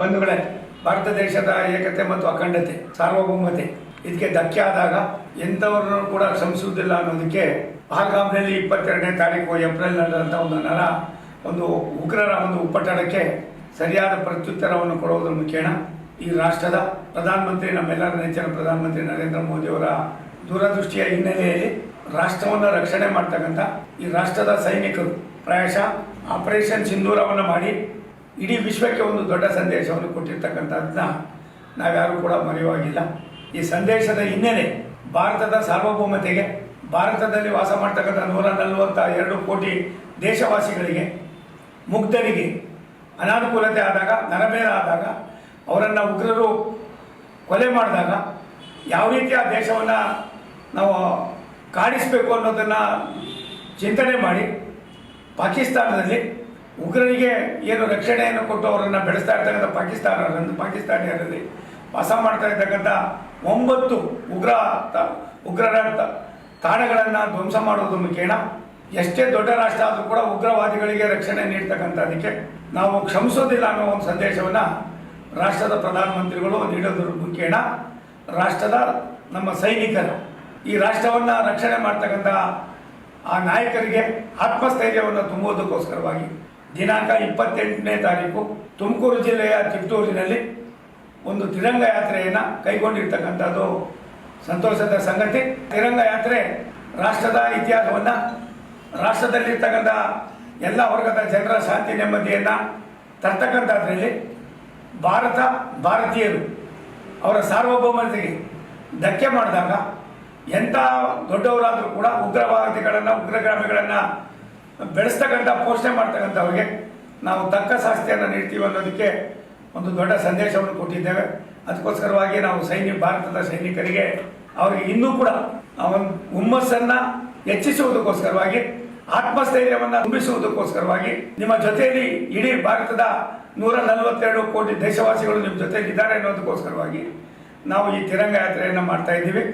ಬಂಧುಗಳೇ, ಭಾರತ ದೇಶದ ಏಕತೆ ಮತ್ತು ಅಖಂಡತೆ, ಸಾರ್ವಭೌಮತೆ. ಇದಕ್ಕೆ ಧಕ್ಕೆ ಆದಾಗ ಎಂಥವ್ರನ್ನೂ ಕೂಡ ಶ್ರಮಿಸುವುದಿಲ್ಲ ಅನ್ನೋದಕ್ಕೆ ಪಹಲ್ಗಾಮ್ನಲ್ಲಿ ಇಪ್ಪತ್ತೆರಡನೇ ತಾರೀಕು ಏಪ್ರಿಲ್ ನಡೆದಂಥ ಒಂದು ನರ, ಒಂದು ಉಗ್ರರ ಒಂದು ಉಪಟಳಕ್ಕೆ ಸರಿಯಾದ ಪ್ರತ್ಯುತ್ತರವನ್ನು ಕೊಡುವುದರ ಮುಖೇನ ಈ ರಾಷ್ಟ್ರದ ಪ್ರಧಾನಮಂತ್ರಿ, ನಮ್ಮೆಲ್ಲರ ನೆಚ್ಚಿನ ಪ್ರಧಾನಮಂತ್ರಿ ನರೇಂದ್ರ ಮೋದಿಯವರ ದೂರದೃಷ್ಟಿಯ ಹಿನ್ನೆಲೆಯಲ್ಲಿ ರಾಷ್ಟ್ರವನ್ನು ರಕ್ಷಣೆ ಮಾಡ್ತಕ್ಕಂಥ ಈ ರಾಷ್ಟ್ರದ ಸೈನಿಕರು, ಪ್ರಾಯಶಃ ಆಪರೇಷನ್ ಸಿಂಧೂರವನ್ನು ಮಾಡಿ ಇಡೀ ವಿಶ್ವಕ್ಕೆ ಒಂದು ದೊಡ್ಡ ಸಂದೇಶವನ್ನು ಕೊಟ್ಟಿರ್ತಕ್ಕಂಥದ್ದನ್ನ ನಾವ್ಯಾರೂ ಕೂಡ ಮರೆಯುವಾಗಿಲ್ಲ. ಈ ಸಂದೇಶದ ಹಿನ್ನೆಲೆ ಭಾರತದ ಸಾರ್ವಭೌಮತೆಗೆ, ಭಾರತದಲ್ಲಿ ವಾಸ ಮಾಡ್ತಕ್ಕಂಥ ನೂರ ನಲವತ್ತ ಎರಡು ಕೋಟಿ ದೇಶವಾಸಿಗಳಿಗೆ, ಮುಗ್ಧರಿಗೆ ಅನಾನುಕೂಲತೆ ಆದಾಗ ನರಬೇರ ಆದಾಗ, ಅವರನ್ನು ಉಗ್ರರು ಕೊಲೆ ಮಾಡಿದಾಗ ಯಾವ ರೀತಿ ಆ ದೇಶವನ್ನು ನಾವು ಕಾಡಿಸಬೇಕು ಅನ್ನೋದನ್ನು ಚಿಂತನೆ ಮಾಡಿ ಪಾಕಿಸ್ತಾನದಲ್ಲಿ ಉಗ್ರರಿಗೆ ಏನು ರಕ್ಷಣೆಯನ್ನು ಕೊಟ್ಟು ಅವರನ್ನು ಬೆಳೆಸ್ತಾ ಇರ್ತಕ್ಕಂಥ ಪಾಕಿಸ್ತಾನ ಪಾಕಿಸ್ತಾನಿಯರಲ್ಲಿ ವಾಸ ಮಾಡ್ತಾ ಇರ್ತಕ್ಕಂಥ ಒಂಬತ್ತು ಉಗ್ರ ಉಗ್ರರ ತಾಣಗಳನ್ನು ಧ್ವಂಸ ಮಾಡೋದ್ರ ಮುಖೇಣ ಎಷ್ಟೇ ದೊಡ್ಡ ರಾಷ್ಟ್ರ ಆದರೂ ಕೂಡ ಉಗ್ರವಾದಿಗಳಿಗೆ ರಕ್ಷಣೆ ನೀಡ್ತಕ್ಕಂಥದಕ್ಕೆ ನಾವು ಕ್ಷಮಿಸೋದಿಲ್ಲ ಅನ್ನೋ ಒಂದು ಸಂದೇಶವನ್ನು ರಾಷ್ಟ್ರದ ಪ್ರಧಾನಮಂತ್ರಿಗಳು ನೀಡೋದ್ರ ಮುಖೇಣ ರಾಷ್ಟ್ರದ ನಮ್ಮ ಸೈನಿಕರು, ಈ ರಾಷ್ಟ್ರವನ್ನು ರಕ್ಷಣೆ ಮಾಡ್ತಕ್ಕಂಥ ಆ ನಾಯಕರಿಗೆ ಆತ್ಮಸ್ಥೈರ್ಯವನ್ನು ತುಂಬುವುದಕ್ಕೋಸ್ಕರವಾಗಿ ದಿನಾಂಕ ಇಪ್ಪತ್ತೆಂಟನೇ ತಾರೀಕು ತುಮಕೂರು ಜಿಲ್ಲೆಯ ತಿಪ್ಟೂರಿನಲ್ಲಿ ಒಂದು ತಿರಂಗ ಯಾತ್ರೆಯನ್ನು ಕೈಗೊಂಡಿರ್ತಕ್ಕಂಥದ್ದು ಸಂತೋಷದ ಸಂಗತಿ. ತಿರಂಗ ಯಾತ್ರೆ ರಾಷ್ಟ್ರದ ಇತಿಹಾಸವನ್ನು, ರಾಷ್ಟ್ರದಲ್ಲಿರ್ತಕ್ಕಂಥ ಎಲ್ಲ ವರ್ಗದ ಜನರ ಶಾಂತಿ ನೆಮ್ಮದಿಯನ್ನು ತರ್ತಕ್ಕಂಥದ್ರಲ್ಲಿ ಭಾರತ ಭಾರತೀಯರು ಅವರ ಸಾರ್ವಭೌಮತೆಗೆ ಧಕ್ಕೆ ಮಾಡಿದಾಗ ಎಂಥ ದೊಡ್ಡವರಾದರೂ ಕೂಡ ಉಗ್ರವಾದಿಗಳನ್ನು ಉಗ್ರಗಾಮಿಗಳನ್ನು ಬೆಳೆಸ್ತಕ್ಕಂಥ ಪೋಷಣೆ ಮಾಡ್ತಕ್ಕಂಥವ್ರಿಗೆ ನಾವು ತಕ್ಕ ಶಾಸ್ತಿಯನ್ನು ನೀಡ್ತೀವಿ ಅನ್ನೋದಕ್ಕೆ ಒಂದು ದೊಡ್ಡ ಸಂದೇಶವನ್ನು ಕೊಟ್ಟಿದ್ದೇವೆ. ಅದಕ್ಕೋಸ್ಕರವಾಗಿ ನಾವು ಸೈನ್ಯ, ಭಾರತದ ಸೈನಿಕರಿಗೆ ಅವರಿಗೆ ಇನ್ನೂ ಕೂಡ ಒಂದು ಹುಮ್ಮಸ್ಸನ್ನು ಹೆಚ್ಚಿಸುವುದಕ್ಕೋಸ್ಕರವಾಗಿ, ಆತ್ಮಸ್ಥೈರ್ಯವನ್ನು ತುಂಬಿಸುವುದಕ್ಕೋಸ್ಕರವಾಗಿ ನಿಮ್ಮ ಜೊತೆಯಲ್ಲಿ ಇಡೀ ಭಾರತದ ನೂರ ನಲವತ್ತೆರಡು ಕೋಟಿ ದೇಶವಾಸಿಗಳು ನಿಮ್ಮ ಜೊತೆಯಲ್ಲಿ ಇದ್ದಾರೆ ಅನ್ನೋದಕ್ಕೋಸ್ಕರವಾಗಿ ನಾವು ಈ ತಿರಂಗ ಯಾತ್ರೆಯನ್ನು ಮಾಡ್ತಾ ಇದ್ದೀವಿ.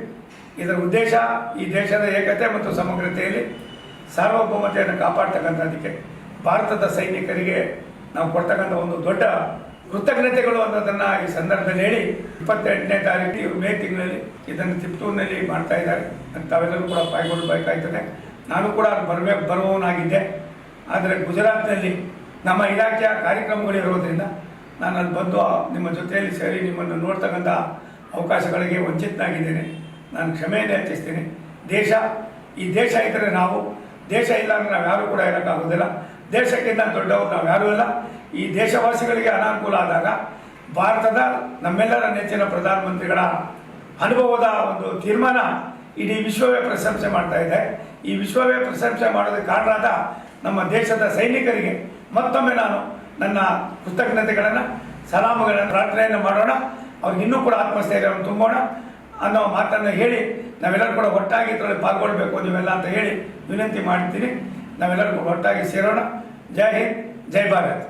ಇದರ ಉದ್ದೇಶ ಈ ದೇಶದ ಏಕತೆ ಮತ್ತು ಸಮಗ್ರತೆಯಲ್ಲಿ ಸಾರ್ವಭೌಮತೆಯನ್ನು ಕಾಪಾಡ್ತಕ್ಕಂಥದ್ದಕ್ಕೆ ಭಾರತದ ಸೈನಿಕರಿಗೆ ನಾವು ಕೊಡ್ತಕ್ಕಂಥ ಒಂದು ದೊಡ್ಡ ಕೃತಜ್ಞತೆಗಳು ಅನ್ನೋದನ್ನು ಈ ಸಂದರ್ಭದಲ್ಲಿ ಹೇಳಿ, ಇಪ್ಪತ್ತೆಂಟನೇ ತಾರೀಕು ಮೇ ತಿಂಗಳಲ್ಲಿ ಇದನ್ನು ತಿಪ್ಟೂರಿನಲ್ಲಿ ಮಾಡ್ತಾ ಇದ್ದಾರೆ. ತಾವೆಲ್ಲರೂ ಕೂಡ ಪಾಲ್ಗೊಳ್ಬೇಕಾಯ್ತದೆ. ನಾನು ಕೂಡ ಬರಬೇಕು ಬರುವವನಾಗಿದ್ದೆ. ಆದರೆ ಗುಜರಾತ್ನಲ್ಲಿ ನಮ್ಮ ಇಲಾಖೆಯ ಕಾರ್ಯಕ್ರಮಗಳು ಇರೋದ್ರಿಂದ ನಾನು ಅಲ್ಲಿ ಬಂದು ನಿಮ್ಮ ಜೊತೆಯಲ್ಲಿ ಸೇರಿ ನಿಮ್ಮನ್ನು ನೋಡ್ತಕ್ಕಂಥ ಅವಕಾಶಗಳಿಗೆ ವಂಚಿತನಾಗಿದ್ದೇನೆ. ನಾನು ಕ್ಷಮೆಯನ್ನು ಹೆಚ್ಚಿಸ್ತೇನೆ ದೇಶ ಈ ದೇಶ ಇದ್ದರೆ ನಾವು ದೇಶ ಇಲ್ಲ ನಾವು ಯಾರು ಕೂಡ ಇರೋಕ್ಕಾಗೋದಿಲ್ಲ ದೇಶಕ್ಕಿಂತ ದೊಡ್ಡವರು ನಾವು ಯಾರೂ ಇಲ್ಲ. ಈ ದೇಶವಾಸಿಗಳಿಗೆ ಅನಾನುಕೂಲ ಆದಾಗ ಭಾರತದ ನಮ್ಮೆಲ್ಲರ ನೆಚ್ಚಿನ ಪ್ರಧಾನಮಂತ್ರಿಗಳ ಅನುಭವದ ಒಂದು ತೀರ್ಮಾನ ಇಡೀ ವಿಶ್ವವೇ ಪ್ರಶಂಸೆ ಮಾಡ್ತಾ ಇದೆ. ಈ ವಿಶ್ವವೇ ಪ್ರಶಂಸೆ ಮಾಡೋದಕ್ಕೆ ಕಾರಣದ ನಮ್ಮ ದೇಶದ ಸೈನಿಕರಿಗೆ ಮತ್ತೊಮ್ಮೆ ನಾನು ನನ್ನ ಕೃತಜ್ಞತೆಗಳನ್ನು, ಸಲಾಮುಗಳನ್ನು, ಪ್ರಾರ್ಥನೆಯನ್ನು ಮಾಡೋಣ. ಅವ್ರಿಗೆ ಇನ್ನೂ ಕೂಡ ಆತ್ಮಸ್ಥೈರ್ಯವನ್ನು ತುಂಬೋಣ. ಅನ್ನೋ ಮಾತನ್ನು ಹೇಳಿ ನಾವೆಲ್ಲರೂ ಕೂಡ ಒಟ್ಟಾಗಿ ಇದರಲ್ಲಿ ಪಾಲ್ಗೊಳ್ಬೇಕು ನೀವೆಲ್ಲ ಅಂತ ಹೇಳಿ ವಿನಂತಿ ಮಾಡ್ತೀನಿ. ನಾವೆಲ್ಲರೂ ಕೂಡ ಒಟ್ಟಾಗಿ ಸೇರೋಣ. ಜೈ ಹಿಂದ್, ಜೈ ಭಾರತ್.